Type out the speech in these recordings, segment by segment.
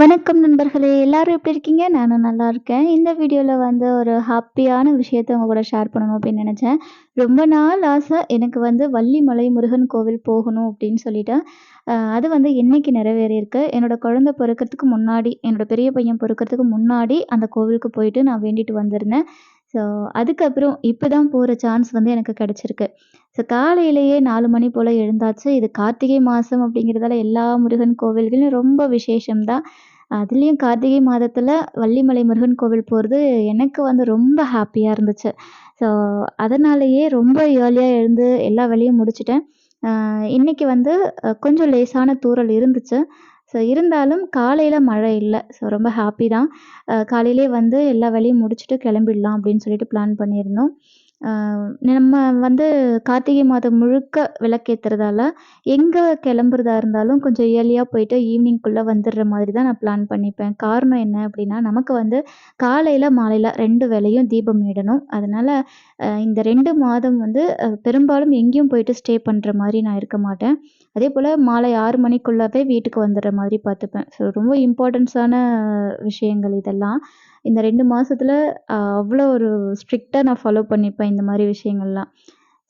வணக்கம் நண்பர்களே! எல்லாரும் எப்படி இருக்கீங்க? நானும் நல்லா இருக்கேன். இந்த வீடியோவில் வந்து ஒரு ஹாப்பியான விஷயத்த உங்கள் கூட ஷேர் பண்ணணும் அப்படின்னு நினச்சேன் ரொம்ப நாள் ஆசை எனக்கு வந்து வள்ளிமலை முருகன் கோவில் போகணும் அப்படின்னு சொல்லிட்டு. அது வந்து என்னைக்கு நிறைவேறியிருக்கு. என்னோட குழந்தை பிறக்கிறதுக்கு முன்னாடி, என்னோட பெரிய பையன் பிறக்கிறதுக்கு முன்னாடி அந்த கோவிலுக்கு போயிட்டு நான் வேண்டிட்டு வந்திருந்தேன். ஸோ அதுக்கப்புறம் இப்போ தான் போகிற சான்ஸ் வந்து எனக்கு கிடச்சிருக்கு ஸோ காலையிலேயே நாலு மணி போல் எழுந்தாச்சு. இது கார்த்திகை மாதம் அப்படிங்கிறதால எல்லா முருகன் கோவில்களும் ரொம்ப விசேஷம் தான். கார்த்திகை மாதத்தில் வள்ளிமலை முருகன் கோவில் போகிறது எனக்கு வந்து ரொம்ப ஹாப்பியாக இருந்துச்சு. ஸோ அதனாலேயே ரொம்ப ஏர்லியாக எழுந்து எல்லா வேலையும் முடிச்சிட்டேன் இன்றைக்கி இன்னைக்கு வந்து கொஞ்சம் லேசான தூறல் இருந்துச்சு. ஸோ இருந்தாலும் காலையில் மழை இல்லை ஸோ ரொம்ப ஹாப்பி தான். காலையிலே வந்து எல்லா வேலையும் முடிச்சுட்டு கிளம்பிடலாம் அப்படின்னு சொல்லிட்டு பிளான் பண்ணியிருந்தோம். நம்ம வந்து கார்த்திகை மாதம் முழுக்க விளக்கேற்றுறதால எங்கே கிளம்புறதா இருந்தாலும் கொஞ்சம் இயர்லியாக போயிட்டு ஈவினிங்குள்ளே வந்துடுற மாதிரி தான் நான் பிளான் பண்ணிப்பேன். காரணம் என்ன அப்படின்னா, நமக்கு வந்து காலையில் மாலையில் ரெண்டு வேளையும் தீபம் இடணும். அதனால் இந்த ரெண்டு மாதம் வந்து பெரும்பாலும் எங்கேயும் போயிட்டு ஸ்டே பண்ணுற மாதிரி நான் இருக்க மாட்டேன். அதே போல் மாலை ஆறு மணிக்குள்ளவே வீட்டுக்கு வந்துடுற மாதிரி பார்த்துப்பேன். ஸோ ரொம்ப இம்பார்ட்டன்ஸான விஷயங்கள் இதெல்லாம். இந்த ரெண்டு மாதத்துல அவ்வளோ ஒரு ஸ்ட்ரிக்டாக நான் ஃபாலோ பண்ணிப்பேன் இந்த மாதிரி விஷயங்கள்லாம்.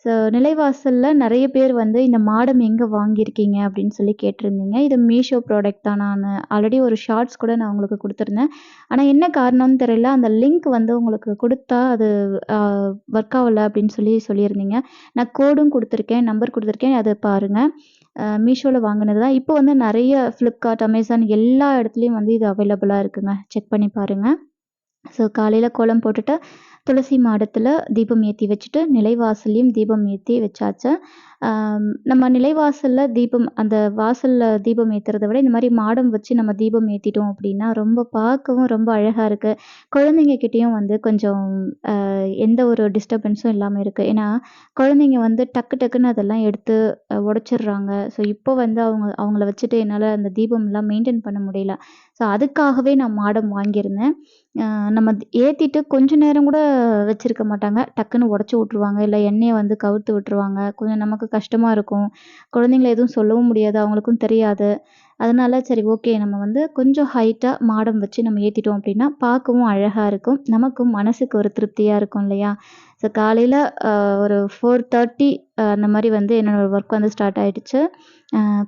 ஸோ நிலைவாசலில் நிறைய பேர் வந்து இந்த மாடம் எங்கே வாங்கியிருக்கீங்க அப்படின்னு சொல்லி கேட்டிருந்தீங்க. இது மீஷோ ப்ராடக்ட் தான். நான் ஆல்ரெடி ஒரு ஷார்ட்ஸ் கூட நான் உங்களுக்கு கொடுத்துருந்தேன் ஆனால் என்ன காரணம்னு தெரியல. அந்த லிங்க் வந்து உங்களுக்கு கொடுத்தா அது ஒர்க் ஆகலை அப்படின்னு சொல்லி சொல்லியிருந்தீங்க. நான் கோடும் கொடுத்துருக்கேன் நம்பர் கொடுத்துருக்கேன் அதை பாருங்கள் மீஷோவில் வாங்கினது தான். இப்போ வந்து நிறைய ஃப்ளிப்கார்ட் அமேசான் எல்லா இடத்துலையும் வந்து இது அவைலபிளாக இருக்குங்க. செக் பண்ணி பாருங்கள் ஸோ காலையில் கோலம் போட்டுட்டு, துளசி மாடத்தில் தீபம் ஏற்றி வச்சுட்டு, நிலைவாசல்லயும் தீபம் ஏற்றி வச்சாச்சு. நம்ம நிலைவாசலில் தீபம் அந்த வாசலில் தீபம் ஏற்றுறத விட, இந்த மாதிரி மாடம் வச்சு நம்ம தீபம் ஏற்றிட்டோம் அப்படின்னா, ரொம்ப பார்க்கவும் ரொம்ப அழகாக இருக்குது குழந்தைங்கக்கிட்டேயும் வந்து கொஞ்சம் எந்த ஒரு டிஸ்டர்பன்ஸும் இல்லாமல் இருக்குது ஏன்னா, குழந்தைங்க வந்து டக்கு டக்குன்னு அதெல்லாம் எடுத்து உடச்சிடுறாங்க ஸோ இப்போ வந்து அவங்க அவங்கள வச்சுட்டு என்னால் அந்த தீபம்லாம் மெயின்டைன் பண்ண முடியல. ஸோ அதுக்காகவே நான் மாடம் வாங்கியிருந்தேன். நம்ம ஏற்றிட்டு கொஞ்ச நேரம் கூட வச்சுருக்க மாட்டாங்க. டக்குன்னு உடச்சி விட்ருவாங்க இல்லை எண்ணெயை வந்து கவுத்து விட்டுருவாங்க. கொஞ்சம் நமக்கு கஷ்டமாக இருக்கும். குழந்தைங்கள எதுவும் சொல்லவும் முடியாது. அவங்களுக்கும் தெரியாது. அதனால சரி ஓகே நம்ம வந்து கொஞ்சம் ஹைட்டாக மாடம் வச்சு நம்ம ஏற்றிட்டோம் அப்படின்னா, பார்க்கவும் அழகாக இருக்கும். நமக்கும் மனசுக்கு ஒரு திருப்தியாக இருக்கும் இல்லையா? ஸோ காலையில் ஒரு ஃபோர் தேர்ட்டி அந்த மாதிரி வந்து என்னோட ஒர்க் வந்து ஸ்டார்ட் ஆகிடுச்சு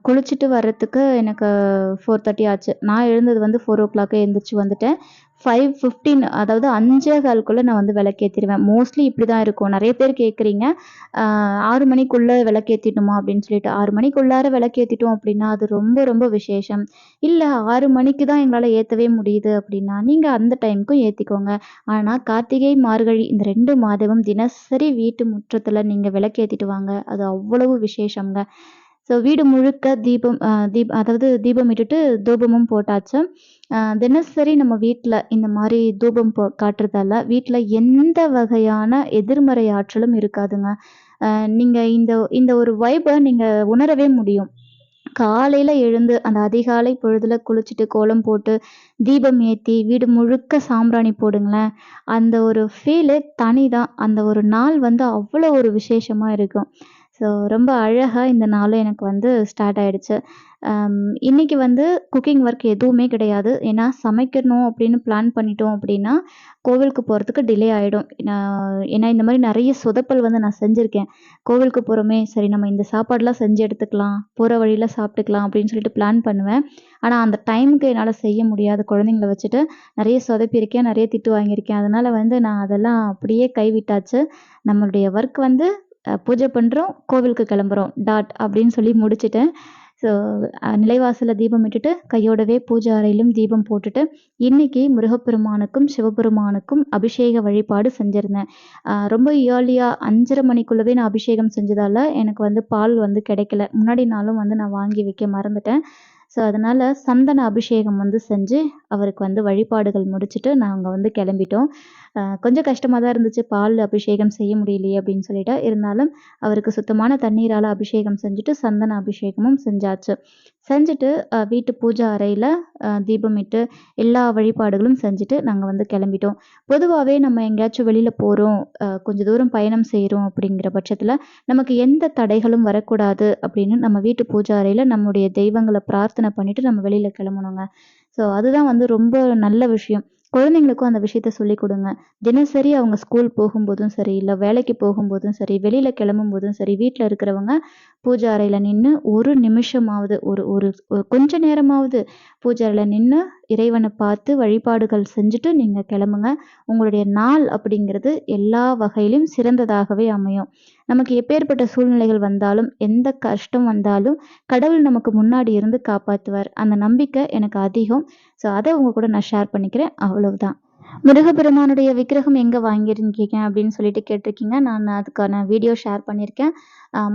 குளிச்சுட்டு வர்றதுக்கு எனக்கு 4:30 ஆச்சு. நான் எழுந்தது வந்து ஃபோர் ஓ கிளாக்கே எழுந்திரிச்சு வந்துட்டேன். 5:15 அதாவது 5:15க்குள்ள நான் வந்து விளக்கேற்றிடுவேன் மோஸ்ட்லி இப்படி தான் இருக்கும். நிறைய பேர் கேட்குறீங்க. ஆறு மணிக்குள்ளே விளக்கேற்றிடணுமா அப்படின்னு சொல்லிட்டு. ஆறு மணிக்குள்ளார விளக்கேற்றிட்டோம் அப்படின்னா, அது ரொம்ப ரொம்ப விசேஷம். இல்லை ஆறு மணிக்கு தான் எங்களால் ஏற்றவே முடியுது அப்படின்னா, நீங்கள் அந்த டைம்க்கும் ஏற்றிக்கோங்க ஆனால் கார்த்திகை, மார்கழி இந்த ரெண்டு மாதமும் தினசரி வீட்டு முற்றத்தில் நீங்கள் விளக்கேற்றிட்டு வாங்க. அது அவ்வளவு விசேஷங்க ஸோ வீடு முழுக்க தீபம் அ தீப் அதாவது தீபம் இட்டுட்டு தூபமும் போட்டாச்சு. தினசரி நம்ம வீட்டில் இந்த மாதிரி தூபம் போ காட்டுறதால, வீட்டில் எந்த வகையான எதிர்மறை ஆற்றலும் இருக்காதுங்க. நீங்கள் இந்த இந்த ஒரு வைபை நீங்கள் உணரவே முடியும். காலையில் எழுந்து அந்த அதிகாலை பொழுதுல குளிச்சுட்டு, கோலம் போட்டு, தீபம் ஏற்றி வீடு முழுக்க சாம்பிராணி போடுங்களேன். அந்த ஒரு ஃபீலு தனி தான். அந்த ஒரு நாள் வந்து அவ்வளோ ஒரு விசேஷமாக இருக்கும். ஸோ ரொம்ப அழகாக இந்த நாளும் எனக்கு வந்து ஸ்டார்ட் ஆகிடுச்சு இன்றைக்கி இன்னைக்கு வந்து குக்கிங் ஒர்க் எதுவுமே கிடையாது. ஏன்னா சமைக்கணும் அப்படின்னு பிளான் பண்ணிட்டோம் அப்படின்னா, கோவிலுக்கு போகிறதுக்கு டிலே ஆகிடும் நான் ஏன்னா இந்த மாதிரி நிறைய சொதப்பல் வந்து நான் செஞ்சுருக்கேன் கோவிலுக்கு போகிறோமே சரி நம்ம இந்த சாப்பாடெலாம் செஞ்சு எடுத்துக்கலாம். போகிற வழியில் சாப்பிட்டுக்கலாம் அப்படின்னு சொல்லிட்டு பிளான் பண்ணுவேன். ஆனால் அந்த டைமுக்கு என்னால் செய்ய முடியாது. குழந்தைங்கள வச்சுட்டு. நிறைய சொதப்பியிருக்கேன். நிறைய திட்டு வாங்கியிருக்கேன். அதனால் வந்து நான் அதெல்லாம் அப்படியே கைவிட்டாச்சு. நம்மளுடைய ஒர்க் வந்து பூஜை பண்ணுறோம் கோவிலுக்கு கிளம்புறோம். டாட் அப்படின்னு சொல்லி முடிச்சுட்டேன். ஸோ நிலைவாசலில் தீபம் விட்டுட்டு கையோடவே பூஜை அறையிலும் தீபம் போட்டுட்டு, இன்னைக்கு முருகப்பெருமானுக்கும், சிவபெருமானுக்கும் அபிஷேக வழிபாடு செஞ்சுருந்தேன் ரொம்ப இயர்லியாக அஞ்சரை மணிக்குள்ளவே நான் அபிஷேகம் செஞ்சதால, எனக்கு வந்து பால் வந்து கிடைக்கல. முன்னாடி நாளும் வந்து நான் வாங்கி வைக்க மறந்துட்டேன். ஸோ அதனால் சந்தன அபிஷேகம் வந்து செஞ்சு, அவருக்கு வந்து வழிபாடுகள் முடிச்சுட்டு நாங்கள் வந்து கிளம்பிட்டோம். கொஞ்சம் கஷ்டமாக தான் இருந்துச்சு. பால் அபிஷேகம் செய்ய முடியலையே அப்படின்னு சொல்லிட்டு. இருந்தாலும் அவருக்கு சுத்தமான தண்ணீரால் அபிஷேகம் செஞ்சுட்டு, சந்தன அபிஷேகமும் செஞ்சாச்சு. செஞ்சுட்டு வீட்டு பூஜை அறையில் தீபமிட்டு, எல்லா வழிபாடுகளும் செஞ்சுட்டு நாங்கள் வந்து கிளம்பிட்டோம். பொதுவாகவே நம்ம எங்கேயாச்சும் வெளியில் போகிறோம் கொஞ்சம் தூரம் பயணம் செய்கிறோம் அப்படிங்கிற பட்சத்தில் நமக்கு எந்த தடைகளும் வரக்கூடாது அப்படின்னு நம்ம வீட்டு பூஜை அறையில் நம்முடைய தெய்வங்களை பிரார்த்தனை பண்ணிவிட்டு நம்ம வெளியில் கிளம்பணுங்க. ஸோ அதுதான் வந்து ரொம்ப நல்ல விஷயம். குழந்தைங்களுக்கும் அந்த விஷயத்த சொல்லிக் கொடுங்க தினசரி அவங்க ஸ்கூல் போகும்போதும் சரி இல்லை வேலைக்கு போகும்போதும் சரி வெளியில் கிளம்பும் போதும் சரி வீட்டில் இருக்கிறவங்க பூஜை அறையில் நின்று ஒரு நிமிஷமாவது ஒரு ஒரு கொஞ்ச நேரமாவது பூஜை அறையில் நின்று இறைவனை பார்த்து வழிபாடுகள் செஞ்சுட்டு நீங்கள் கிளம்புங்க. உங்களுடைய நாள் அப்படிங்கிறது எல்லா வகையிலும் சிறந்ததாகவே அமையும். நமக்கு எப்பேற்பட்ட சூழ்நிலைகள் வந்தாலும் எந்த கஷ்டம் வந்தாலும் கடவுள் நமக்கு முன்னாடி இருந்து காப்பாற்றுவார் அந்த நம்பிக்கை எனக்கு அதிகம். ஸோ அதை உங்கள் கூட நான் ஷேர் பண்ணிக்கிறேன். அவ்வளவுதான். முருகப்பெருமானுடைய விக்கிரகம் எங்கே வாங்கியிருக்கீங்க அப்படின்னு சொல்லிட்டு கேட்டிருக்கீங்க. நான் அதுக்கான வீடியோ ஷேர் பண்ணியிருக்கேன்.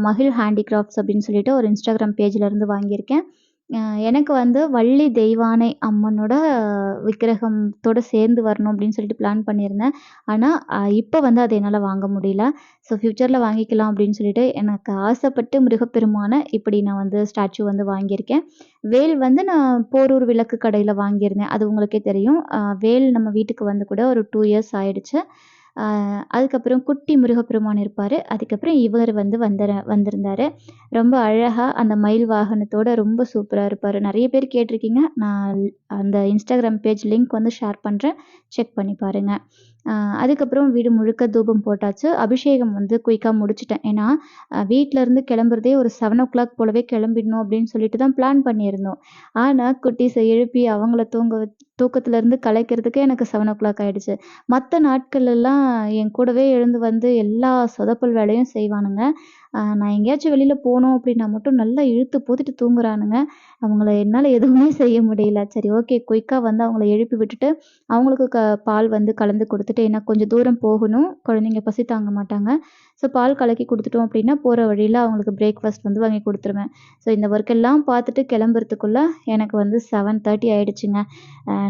மகிழ் ஹேண்டிகிராஃப்ட்ஸ் அப்படின்னு சொல்லிட்டு ஒரு இன்ஸ்டாகிராம் பேஜ்லேருந்து வாங்கியிருக்கேன். எனக்கு வந்து வள்ளி தெய்வானை அம்மனோட விக்கிரகத்தோட சேர்ந்து வரணும் அப்படின்னு சொல்லிட்டு பிளான் பண்ணியிருந்தேன். ஆனால் இப்போ வந்து அதை என்னால் வாங்க முடியல. ஸோ ஃப்யூச்சரில் வாங்கிக்கலாம் அப்படின்னு சொல்லிட்டு எனக்கு ஆசைப்பட்டு முருகப்பெருமானை இப்படி நான் வந்து ஸ்டாச்சு வந்து வாங்கியிருக்கேன். வேல் வந்து நான் போரூர் விளக்கு கடையில் வாங்கியிருந்தேன். அது உங்களுக்கே தெரியும். வேல் நம்ம வீட்டுக்கு வந்து கூட ஒரு டூ இயர்ஸ் ஆயிடுச்சு. அதுக்கப்புறம் குட்டி முருகப்பெருமான் இருப்பார். அதுக்கப்புறம் இவர் வந்து வந்துற வந்திருந்தார். ரொம்ப அழகாக அந்த மயில் வாகனத்தோட ரொம்ப சூப்பராக இருப்பார். நிறைய பேர் கேட்டிருக்கீங்க. நான் அந்த இன்ஸ்டாகிராம் பேஜ் லிங்க் வந்து ஷேர் பண்ணுறேன் செக் பண்ணி பாருங்கள் அதுக்கப்புறம் வீடு முழுக்க தூபம் போட்டாச்சு. அபிஷேகம் வந்து குயிக்காக முடிச்சிட்டேன். ஏன்னா வீட்டிலேருந்து கிளம்புறதே ஒரு செவன் ஓ கிளாக் போலவே கிளம்பிடணும் அப்படின்னு சொல்லிட்டு தான் பிளான் பண்ணியிருந்தோம். ஆனால் குட்டீஸை எழுப்பி அவங்கள தூங்க தூக்கத்துலேருந்து கலைக்கிறதுக்கே எனக்கு செவன் ஓ கிளாக் ஆகிடுச்சு மற்ற நாட்களெல்லாம் என் கூடவே எழுந்து வந்து எல்லா சொதப்பல் வேலையும் செய்வானுங்க. நான் எங்கேயாச்சும் வெளியில் போகணும் அப்படின்னா மட்டும் நல்லா இழுத்து போத்திட்டு தூங்குறானுங்க. அவங்கள என்னால் எதுவுமே செய்ய முடியல. சரி ஓகே குயிக்காக வந்து அவங்கள எழுப்பி விட்டுட்டு அவங்களுக்கு க பால் வந்து கலந்து கொடுத்துட்டு ஏன்னா கொஞ்சம் தூரம் போகணும். குழந்தைங்க பசி தாங்க மாட்டாங்க. ஸோ பால் கலக்கி கொடுத்துட்டோம் அப்படின்னா போகிற வழியில் அவங்களுக்கு பிரேக்ஃபாஸ்ட் வந்து வாங்கி கொடுத்துருவேன். ஸோ இந்த ஒர்க் எல்லாம் பார்த்துட்டு கிளம்புறதுக்குள்ளே எனக்கு வந்து செவன் தேர்ட்டி ஆகிடுச்சுங்க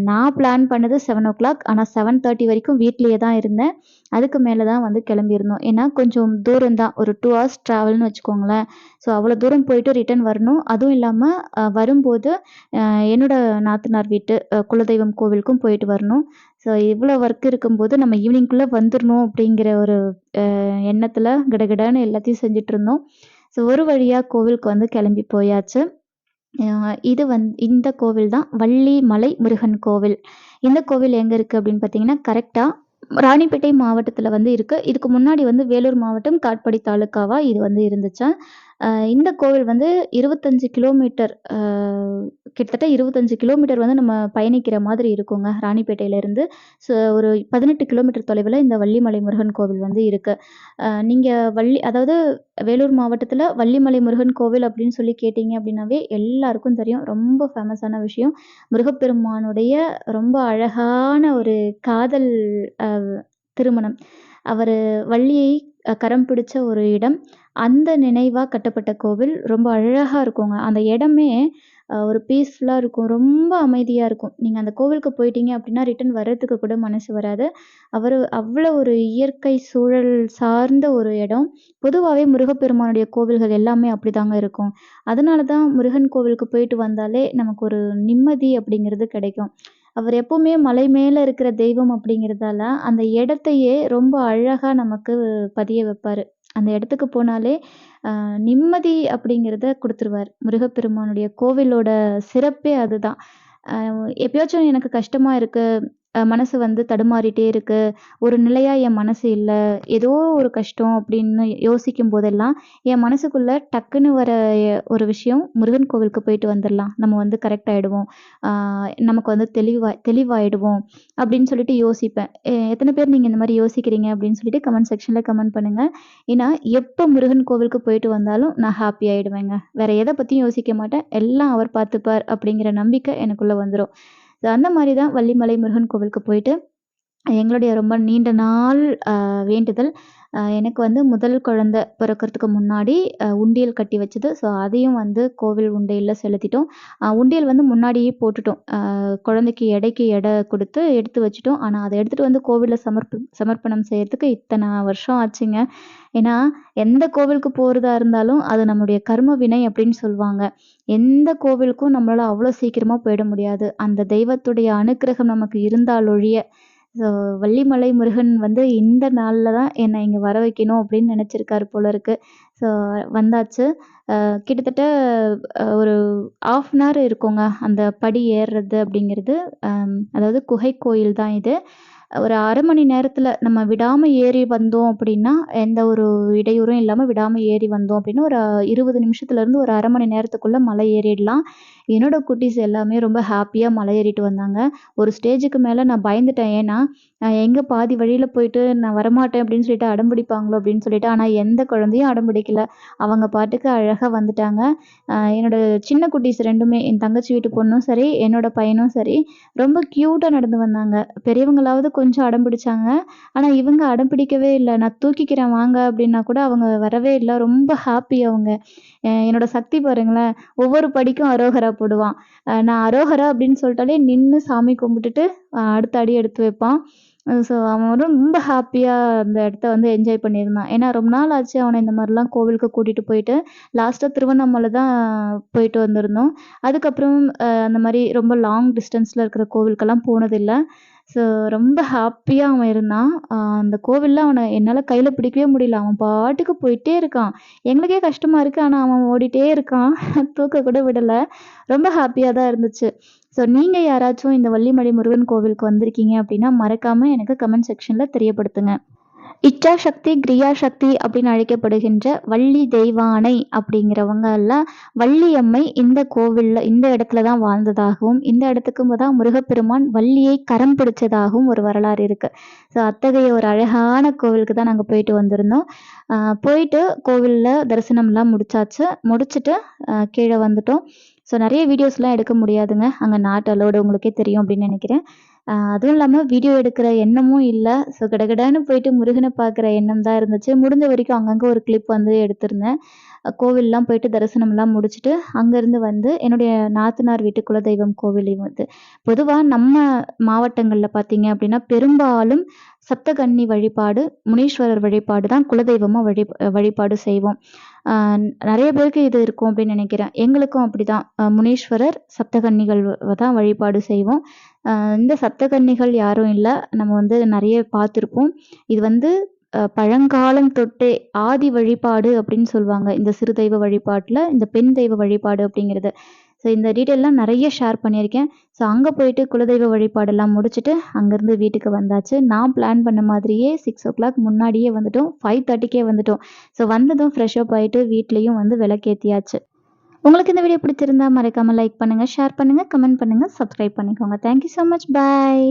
நான் பிளான் பண்ணது செவன் ஓ கிளாக் ஆனால் செவன் தேர்ட்டி வரைக்கும் வீட்லேயே தான் இருந்தேன். அதுக்கு மேலே தான் வந்து கிளம்பியிருந்தோம். ஏன்னா கொஞ்சம் தூரம் தான் ஒரு டூ ஹவர்ஸ் ட்ராவல்னு வச்சுக்கோங்களேன். ஸோ அவ்வளோ தூரம் போயிட்டு ரிட்டன் வரணும். அதுவும் இல்லாமல் வரும்போது என்னோட நாத்தனார் வீட்டு குலதெய்வம் கோவிலுக்கும் போயிட்டு வரணும். ஸோ இவ்வளோ ஒர்க் இருக்கும்போது நம்ம ஈவினிங்குள்ளே வந்துடணும் அப்படிங்கிற ஒரு எண்ணத்தில் கிடகிடன்னு எல்லாத்தையும் செஞ்சிட்ருந்தோம் ஸோ ஒரு வழியாக கோவிலுக்கு வந்து கிளம்பி போயாச்சு. இது வந் இந்த கோவில் தான் வள்ளி மலை முருகன் கோவில். இந்த கோவில் எங்கே இருக்குது அப்படின்னு பார்த்தீங்கன்னா கரெக்டாக ராணிப்பேட்டை மாவட்டத்தில் வந்து இருக்குது இதுக்கு முன்னாடி வந்து வேலூர் மாவட்டம் காட்பாடி தாலுக்காவாக இது வந்து இருந்துச்சு? இந்த கோவில் வந்து இருபத்தஞ்சி கிலோமீட்டர் கிட்டத்தட்ட இருபத்தஞ்சு கிலோமீட்டர் வந்து நம்ம பயணிக்கிற மாதிரி இருக்குங்க ராணிப்பேட்டையிலேருந்து. ஸோ ஒரு பதினெட்டு கிலோமீட்டர் தொலைவில் இந்த வள்ளிமலை முருகன் கோவில் வந்து இருக்குது நீங்கள் வள்ளி அதாவது வேலூர் மாவட்டத்தில் வள்ளிமலை முருகன் கோவில் அப்படின்னு சொல்லி கேட்டிங்க அப்படின்னாவே எல்லாருக்கும் தெரியும். ரொம்ப ஃபேமஸான விஷயம். முருகப்பெருமானுடைய ரொம்ப அழகான ஒரு காதல் திருமணம். அவர் வள்ளியை கரம் பிடிச்ச ஒரு இடம். அந்த நினைவாக கட்டப்பட்ட கோவில் ரொம்ப அழகாக இருக்குங்க. அந்த இடமே ஒரு பீஸ்ஃபுல்லாக இருக்கும். ரொம்ப அமைதியாக இருக்கும். நீங்கள் அந்த கோவிலுக்கு போயிட்டீங்க அப்படின்னா ரிட்டன் வர்றதுக்கு கூட மனசு வராது. அவர் அவ்வளோ ஒரு இயற்கை சூழல் சார்ந்த ஒரு இடம். பொதுவாகவே முருகப்பெருமானுடைய கோவில்கள் எல்லாமே அப்படி தாங்க இருக்கும். அதனால தான் முருகன் கோவிலுக்கு போயிட்டு வந்தாலே நமக்கு ஒரு நிம்மதி அப்படிங்கிறது கிடைக்கும். அவர் எப்போவுமே மலை மேலே இருக்கிற தெய்வம் அப்படிங்கிறதால அந்த இடத்தையே ரொம்ப அழகாக நமக்கு பதிய வைப்பார். அந்த இடத்துக்கு போனாலே நிம்மதி அப்படிங்கிறத கொடுத்துருவார். முருகப்பெருமானுடைய கோவிலோட சிறப்பே அதுதான். எப்பயாச்சும் எனக்கு கஷ்டமாக இருக்குது மனசு வந்து தடுமாறிட்டே இருக்கு. ஒரு நிலையாக என் மனசு இல்லை. ஏதோ ஒரு கஷ்டம் அப்படின்னு யோசிக்கும் போதெல்லாம் என் மனசுக்குள்ளே டக்குன்னு வர ஒரு விஷயம் முருகன் கோவிலுக்கு போயிட்டு வந்துடலாம் நம்ம வந்து கரெக்ட் ஆகிடுவோம் நமக்கு வந்து தெளிவா தெளிவாயிடுவோம் அப்படின்னு சொல்லிட்டு யோசிப்பேன். எத்தனை பேர் நீங்கள் இந்த மாதிரி யோசிக்கிறீங்க அப்படின்னு சொல்லிட்டு கமெண்ட் செக்ஷனில் கமெண்ட் பண்ணுங்கள் ஏன்னா எப்போ முருகன் கோவிலுக்கு போயிட்டு வந்தாலும் நான் ஹாப்பி ஆகிடுவேங்க வேற எதை பற்றியும் யோசிக்க மாட்டேன். எல்லாம் அவர் பார்த்துப்பார் அப்படிங்கிற நம்பிக்கை எனக்குள்ளே வந்துடும் ஸோ அந்த மாதிரி தான் வள்ளிமலை முருகன் கோவிலுக்கு போயிட்டு எங்களுடைய ரொம்ப நீண்ட நாள் வேண்டுதல். எனக்கு வந்து முதல் குழந்த பிறக்கிறதுக்கு முன்னாடி உண்டியல் கட்டி வச்சது. ஸோ அதையும் வந்து கோவில் உண்டியலில் செலுத்திட்டோம். உண்டியல் வந்து முன்னாடியே போட்டுட்டோம். குழந்தைக்கு எடைக்கு எடை கொடுத்து எடுத்து வச்சுட்டோம். ஆனால் அதை எடுத்துகிட்டு வந்து கோவிலில் சமர்ப்ப சமர்ப்பணம் செய்கிறதுக்கு இத்தனை வருஷம் ஆச்சுங்க. ஏன்னா எந்த கோவிலுக்கு போகிறதா இருந்தாலும் அது நம்முடைய கர்ம வினை அப்படின்னு சொல்லுவாங்க. எந்த கோவிலுக்கும் நம்மளால் அவ்வளோ சீக்கிரமாக போயிட முடியாது. அந்த தெய்வத்துடைய அனுக்கிரகம் நமக்கு இருந்தாலொழிய ஸோ வள்ளிமலை முருகன் வந்து இந்த நாளில் தான் என்னை இங்கே வர வைக்கணும் அப்படின்னு நினச்சிருக்காரு போல இருக்கு. ஸோ வந்தாச்சு. கிட்டத்தட்ட ஒரு ஆஃப் அன் ஹவர் இருக்குங்க. அந்த படி ஏறுறது அப்படிங்கிறது. அதாவது குகை கோயில் தான் இது. ஒரு அரை மணி நேரத்தில் நம்ம விடாமல் ஏறி வந்தோம் அப்படின்னா எந்த ஒரு இடையூறும் இல்லாமல் விடாமல் ஏறி வந்தோம் அப்படின்னா ஒரு இருபது நிமிஷத்துலேருந்து ஒரு அரை மணி நேரத்துக்குள்ளே மலை ஏறிடலாம். என்னோடய குட்டீஸ் எல்லாமே ரொம்ப ஹாப்பியாக மலை ஏறிட்டு வந்தாங்க. ஒரு ஸ்டேஜுக்கு மேலே நான் பயந்துட்டேன். ஏன்னா எங்கே பாதி வழியில் போயிட்டு நான் வரமாட்டேன் அப்படின்னு சொல்லிட்டு அடம்பிடிப்பாங்களோ அப்படின்னு சொல்லிட்டு ஆனால் எந்த குழந்தையும் அடம்பிடிக்கல அவங்க பாட்டுக்கு அழகாக வந்துட்டாங்க. என்னோடய சின்ன குட்டீஸ் ரெண்டுமே என் தங்கச்சி வீட்டு பொண்ணும் சரி என்னோடய பையனும் சரி ரொம்ப க்யூட்டாக நடந்து வந்தாங்க. பெரியவங்களாவது கொஞ்சம் அடம் பிடிச்சாங்க. ஆனால் இவங்க அடம் பிடிக்கவே இல்லை. நான் தூக்கிக்கிறேன் வாங்க அப்படின்னா கூட அவங்க வரவே இல்லை. ரொம்ப ஹாப்பி அவங்க. என்னோட சக்தி பாருங்களேன். ஒவ்வொரு படிக்கும் அரோகரா போடுவான். நான் அரோகரா அப்படின்னு சொல்லிட்டாலே நின்று சாமி கும்பிட்டுட்டு அடுத்த அடி எடுத்து வைப்பான். ஸோ அவன் ரொம்ப ஹாப்பியாக அந்த இடத்த வந்து என்ஜாய் பண்ணியிருந்தான். ஏன்னா ரொம்ப நாள் ஆச்சு அவனை இந்த மாதிரிலாம் கோவிலுக்கு கூட்டிகிட்டு போயிட்டு. லாஸ்ட்டாக திருவண்ணாமலை தான் போயிட்டு வந்திருந்தோம். அதுக்கப்புறம் அந்த மாதிரி ரொம்ப லாங் டிஸ்டன்ஸில் இருக்கிற கோவிலுக்கெல்லாம் போனதில்லை. ஸோ ரொம்ப ஹாப்பியாக அவன் இருந்தான். அந்த கோவிலில் அவனை என்னால் கையில் பிடிக்கவே முடியல. அவன் பாட்டுக்கு போயிட்டே இருக்கான். எங்களுக்கே கஷ்டமாக இருக்குது ஆனால் அவன் ஓடிட்டே இருக்கான். தூக்க கூட விடலை. ரொம்ப ஹாப்பியாக தான் இருந்துச்சு. ஸோ நீங்கள் யாராச்சும் இந்த வள்ளிமலை முருகன் கோவிலுக்கு வந்திருக்கீங்க அப்படின்னா மறக்காமல் எனக்கு கமெண்ட் செக்ஷனில் தெரியப்படுத்துங்க. இச்சா சக்தி சக்தி அப்படின்னு அழைக்கப்படுகின்ற வள்ளி தெய்வானை அப்படிங்கிறவங்க எல்லாம் வள்ளியம்மை இந்த கோவிலில் இந்த இடத்துல தான் வாழ்ந்ததாகவும் இந்த இடத்துக்கு தான் முருகப்பெருமான் வள்ளியை கரம் பிடிச்சதாகவும் ஒரு வரலாறு இருக்குது ஸோ அத்தகைய ஒரு அழகான கோவிலுக்கு தான் நாங்கள் போயிட்டு வந்திருந்தோம். போயிட்டு கோவிலில் தரிசனம்லாம் முடிச்சாச்சு. முடிச்சுட்டு கீழே வந்துட்டோம். ஸோ நிறைய வீடியோஸ்லாம் எடுக்க முடியாதுங்க. அங்கே நாட்டு அலோடு உங்களுக்கே தெரியும் அப்படின்னு நினைக்கிறேன். அதுவும் இல்லாமல் வீடியோ எடுக்கிற எண்ணமும் இல்லை. ஸோ கடகடன்னு போயிட்டு முருகனை பார்க்குற எண்ணம் தான் இருந்துச்சு. முடிஞ்ச வரைக்கும் அங்கங்கே ஒரு கிளிப் வந்து எடுத்திருந்தேன். கோவில்லாம் போயிட்டு தரிசனம்லாம் முடிச்சுட்டு அங்கேருந்து வந்து என்னுடைய நாத்தனார் வீட்டு குலதெய்வம் கோவிலையும் வந்து. பொதுவாக நம்ம மாவட்டங்களில் பார்த்தீங்க அப்படின்னா பெரும்பாலும் சப்தகன்னி வழிபாடு முனீஸ்வரர் வழிபாடு தான் குலதெய்வமாக வழி வழிபாடு செய்வோம். நிறைய பேருக்கு இது இருக்கும் அப்படின்னு நினைக்கிறேன். எங்களுக்கும் அப்படி தான் முனீஸ்வரர் சப்தகன்னிகள் தான் வழிபாடு செய்வோம். இந்த சப்தகன்னிகள் யாரும் இல்லை. நம்ம வந்து நிறைய பார்த்துருப்போம். இது வந்து பழங்காலம் தொட்டே ஆதி வழிபாடு அப்படின்னு சொல்லுவாங்க. இந்த சிறு தெய்வ வழிபாட்டில் இந்த பெண் தெய்வ வழிபாடு அப்படிங்கிறது. ஸோ இந்த டீட்டெயிலாம் நிறைய ஷேர் பண்ணியிருக்கேன். ஸோ அங்கே போயிட்டு குலதெய்வ வழிபாடெல்லாம் முடிச்சுட்டு அங்கேருந்து வீட்டுக்கு வந்தாச்சு. நான் பிளான் பண்ண மாதிரியே சிக்ஸ் ஓ கிளாக் முன்னாடியே வந்துட்டோம். ஃபைவ் தேர்ட்டிக்கே வந்துட்டோம். ஸோ வந்ததும் ஃப்ரெஷ் அப் ஆகிட்டு வீட்லேயும் வந்து விளக்கேற்றியாச்சு உங்களுக்கு இந்த வீடியோ பிடிச்சிருந்தா மறக்காமல் லைக் பண்ணுங்கள் ஷேர் பண்ணுங்கள் கமெண்ட் பண்ணுங்கள் சப்ஸ்கிரைப் பண்ணிக்கோங்க. Thank you so much bye